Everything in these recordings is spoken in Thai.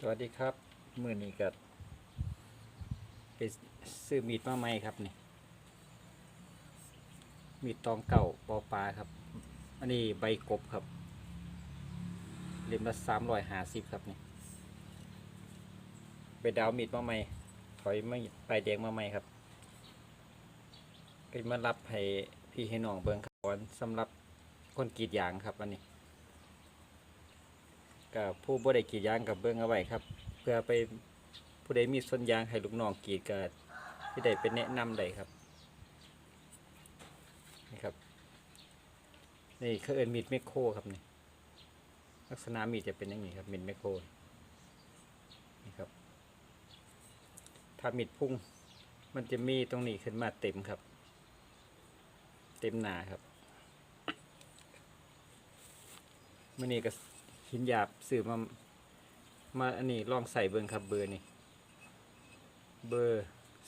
สวัสดีครับ มือนี้ก็ไปซื้อมีดมาใหม่ครับนี่ มีดตองเก่าปอปลาครับ อันนี้ใบกบครับเล่มละสามร้อยห้าสิบครับนี่ไปดาวมีดมาใหม่ถอยไม่ไปแดงมาใหม่ครับก็มารับให้พี่ให้น้องเบิงครับวันสำหรับคนกรีดยางครับอันนี้ กับผู้บริกรีดยางกับเบิ้งเอาไว้ครับ เพื่อไปผู้ใดมีส่วนยางให้ลูกน้องกรีดก็ที่ใดเป็นแนะนำได้ครับนี่ครับนี่เขาเอินมีดแมคโครครับนี่ลักษณะมีดจะเป็นอย่างนี้ครับมีดแมคโครนี่ครับ ถ้ามีดพุ่งมันจะมีตรงนี้ขึ้นมาเต็มครับ เต็มหนาครับมื่อนี้ก็ หินหยาบสื่อมา มาอันนี้ลองใส่เบิร์ครับเบอร์นี่ เบอร์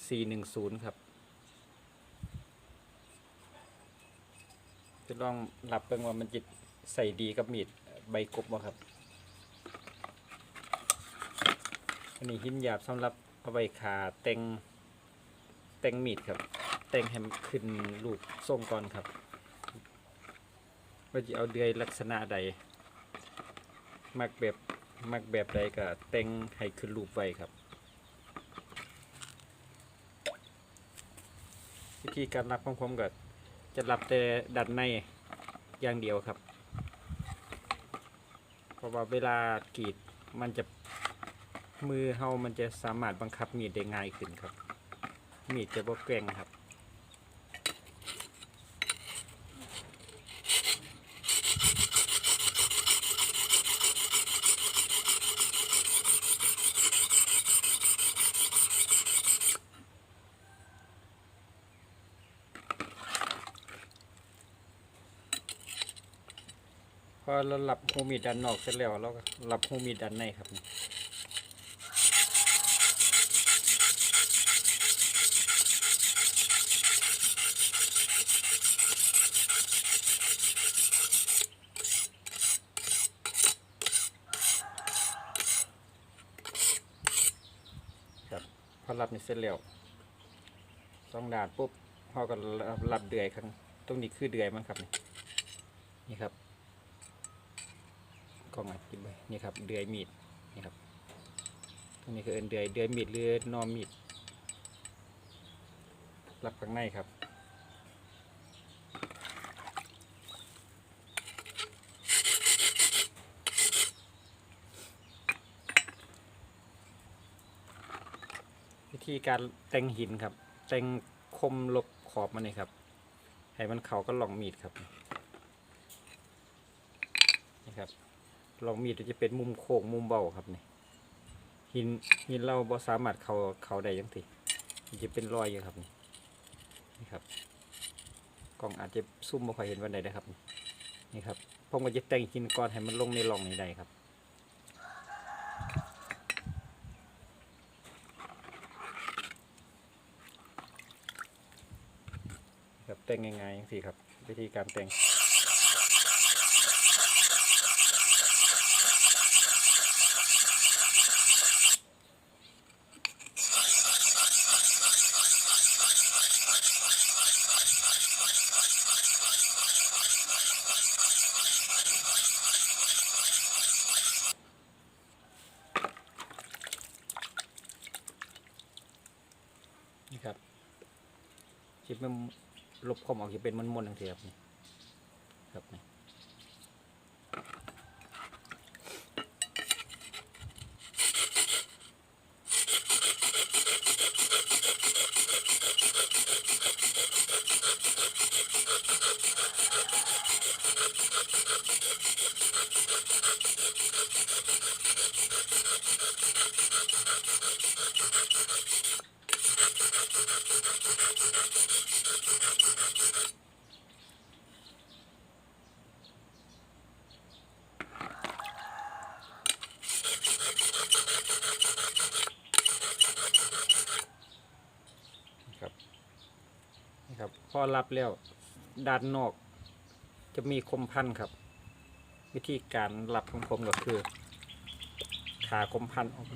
สี่หนึ่งศูนย์ครับ จะลองหลับเบิ่งว่ามันจะใส่ดีกับมีดใบกบบ่ครับ อันนี้หินหยาบสำหรับเอาไว้ขาแต่งแต่งมีดครับแต่งให้มันขึ้นรูปทรงก่อนครับว่าจะเอาเดือยลักษณะใด มักแบบมักแบบใดก็แต่งให้ขึ้นรูปไว้ครับ วิธีการรับของผมก็จะรับแต่ดันในอย่างเดียวครับ เพราะว่าเวลากรีดมันจะมือเฮามันจะสามารถบังคับมีดได้ง่ายขึ้นครับ มีดจะบ่แกว่งครับ อเราหลับหูมีดด้านนอกเสร็จแล้วเราก็หลับหูมีดด้านในครับครับพอหลับนี่เสร็จแล้วสองด่านปุ๊บพอก็หลับเดือยครับตรงนี้คือเดือยมันครับนี่นี่ครับ กล้องอัดคลิปไว้นี่ครับเดือยมีดนี่ครับตรงนี้คือเอินเดือยเดือยมีดหรือนอมมีดรับข้างในครับวิธีการแต่งหินครับ แต่งคมลบขอบมันนี่ครับ ให้มันเขาก็ลองมีดครับ นี่ครับ ลองมีดจะเป็นมุมโค้งมุมเบาครับนี่หินหินเราบ่สามารถเขาเขาได้ยังสิจะเป็นรอยอยู่ครับนี่นี่ครับกล้องอาจจะซุ่มบ่ค่อยเห็นวันใดนะครับ นี่ครับผมก็จะแต่งหินก่อนให้มันลงในร่องนี้ได้ครับครับแต่งง่ายๆสิครับ วิธีการแต่ง ที่มันลบคมออกจะเป็นมันมนๆทังเทียบนี่ครับนี่ อรับแล้วด้านนอก จะมีคมพันครับ วิธีการรับของผมก็คือ ขาคมพันออก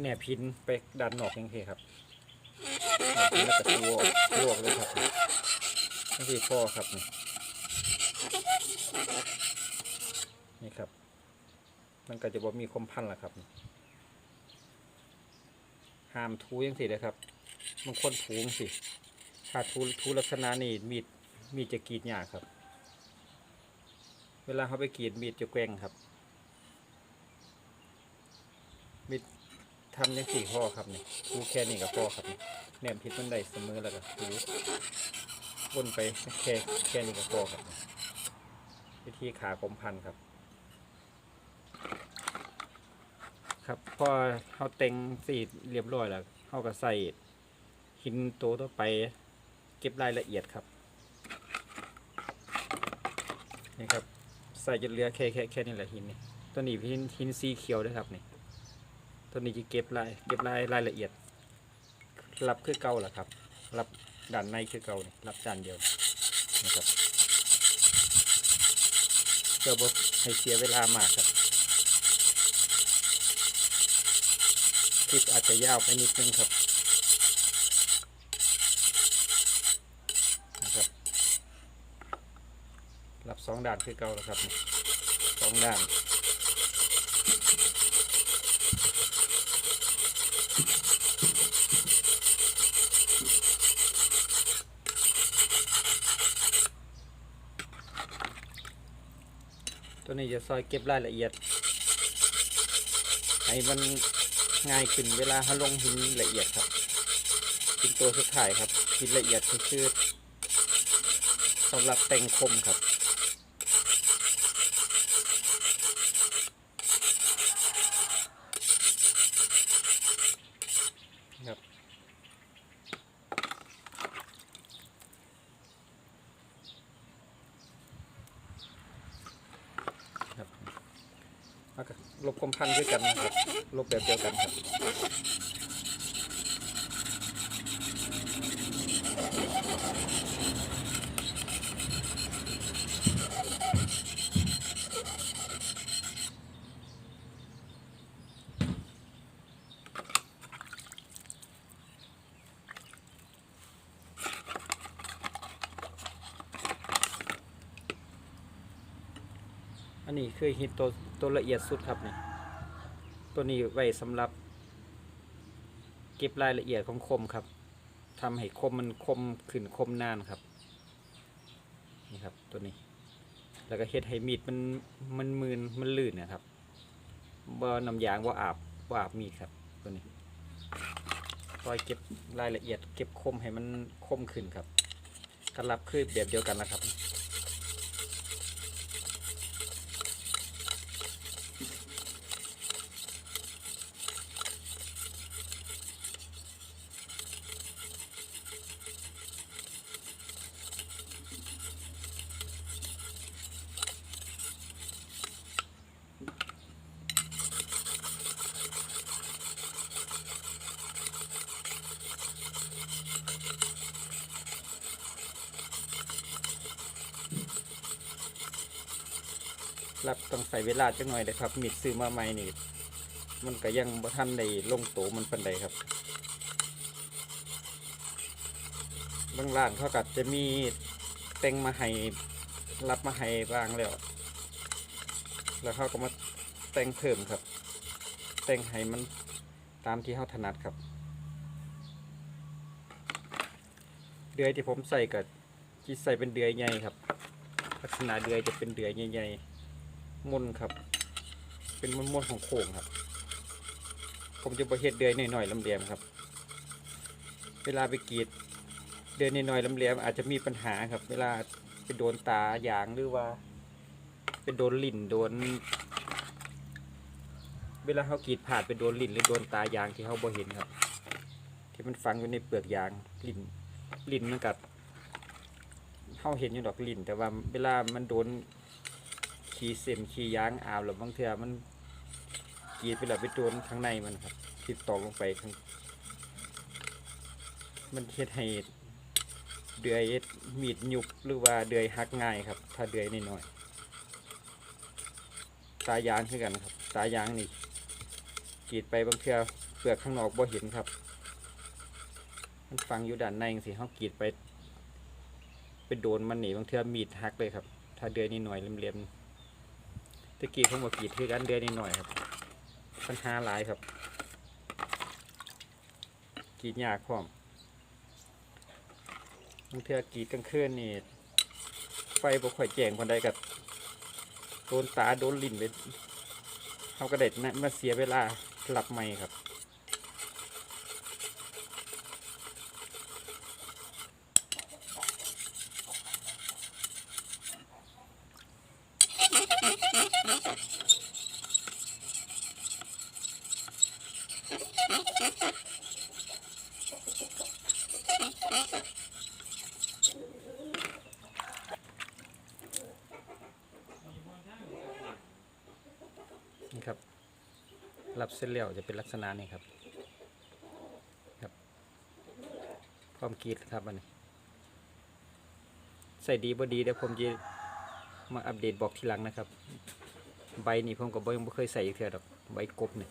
แหนบพินไปดันออกยังไงครับแล้วก็ตัวออกลวกเลยครับนี่คือพ่อครับนี่นี่ครับ มันก็จะบ่มีคมพันละครับห้ามทูยังสิเลยครับบางคนถูจังสิ ถ้าทูทูลักษณะนี่มีดมีดจะกรีดยากครับ เวลาเขาไปกรีดมีดจะแกว่งครับ มีดทำยังสี่ข้อครับนี่ทูแค่นี้กับพ่อครับนี่แหนมพิษมันได้เสมอแล้วก็ทูวนไปแค่แค่นี้กับพ่อครับ วิธีขาคมพันครับครับพอเขาเต็งสีเรียบร้อยแล้วเขาก็ใส่หินโตัวต่อไป ก็บรายละเอียดครับนี่ครับใส่จนเหลือแค่แค่แค่นี้แหละหินนี่ตัวนี้หินหินสีเขียวด้วยครับนี่ตัวนี้จะเก็บรายเก็บรายรายละเอียด รับคือเก่าแหละครับ รับด้านในคือเก่านี่รับจานเดียวนะครับเพื่อบ่ให้เสียเวลามากครับคลิปอาจจะยาวไปนิดนึงครับ รับ สองด่านคือเก่าแล้วครับสองด่านตัวนี้จะซอยเก็บรายละเอียด ให้มันง่ายขึ้นเวลาเขาลงหินละเอียดครับหินตัวสุดท้ายครับหินละเอียดคือสำหรับแต่งคมครับ ครับ แล้วก็ลบคมพันด้วยกันนะครับ ลบแบบเดียวกันครับอันนี้คือหินตัวตัวละเอียดสุดครับนี่ตัวนี้ไว้สำหรับ เก็บรายละเอียดของคมครับทำให้คมมันคมขึ้นคมนานครับนี่ครับตัวนี้ แล้วก็เฮ็ดให้มีดมันมันมืนมันลื่นนะครับบ่น้ำยางว่าอาบว่าอาบมีดครับตัวนี้คอยเก็บรายละเอียด เก็บคมให้มันคมขึ้นครับการรับคือแบบเดียวกันนะครับ รับต้องใส่เวลาจักหน่อยเลยครับมิดซื้อมาใหม่นี่มันก็ยังบ่ทันได้ลงโตมันปันใดครับบางร้านเขาก็จะมีแต่งมาให้รับมาให้บ้างแล้ว แล้วเขาก็มาแต่งเพิ่มครับ แต่งให้มันตามที่เขาถนัดครับเดือยที่ผมใส่ก็ที่ใส่เป็นเดือยใหญ่ครับ ลักษณะเดือยจะเป็นเดือยใหญ่ๆ มุนครับ เป็นมุนมุนของโค้งครับ ผมจะประเฮ็ดเดือยหน่อยๆลำเลียมครับ เวลาไปกรีดเดือยหน่อยๆลำเลียมอาจจะมีปัญหาครับ เวลาไปโดนตายางหรือว่าไปโดนลิ่นโดน เวลาเขากรีดผ่านไปโดนลิ่นหรือโดนตายางที่เขาบ่เห็นครับ ที่มันฝังอยู่ในเปลือกยางลิ่นลิ่นมันกัดเขาเห็นอยู่ดอกลิ่น แต่ว่าเวลามันโดน ขีเส้นขียางอาวหรือบางเทื่อมันกีดไปแล้วไปโดนข้างในมันครับ ที่ตอกลงไปข้างมันเฮ็ดให้เดือยมีดยุบหรือว่าเดือยหักง่ายครับ ถ้าเดือยน้อยๆตายางคือกันครับ ตายางนี่รีดไปบางเทื่อเปลือกข้างนอกบ่เห็นครับ มันฟังอยู่ด้านในจังซี่เฮากีดไป ไปโดนมันหนีบางเทื่อมีดหักเลยครับ ถ้าเดือยนิดหน่อยเหลี่ยมๆะกี้ผมบ่กีดคือกันเดือนนิดหน่อยครับ ปัญหาหลายครับ กีดยากพร้อมบางเทื่อกีดกลางคืนนี่ไฟบ่ค่อยแจ้งคนใดกับโดนตาโดนลิ้นไปเขาก็เด็ดนะมาเสียเวลาหลับไม่ครับ นี่ครับ รับเส้นเหลี่ยวจะเป็นลักษณะนี้ครับ ครับ พร้อมกรีดครับอันนี้ใส่ดีบ่ดีเดี๋ยวผมจะมาอัปเดตบอกทีหลังนะครับ ใบนี่ผมก็บ่ยังบ่เคยใส่อีกเทื่อดอกใบกบเนี่ย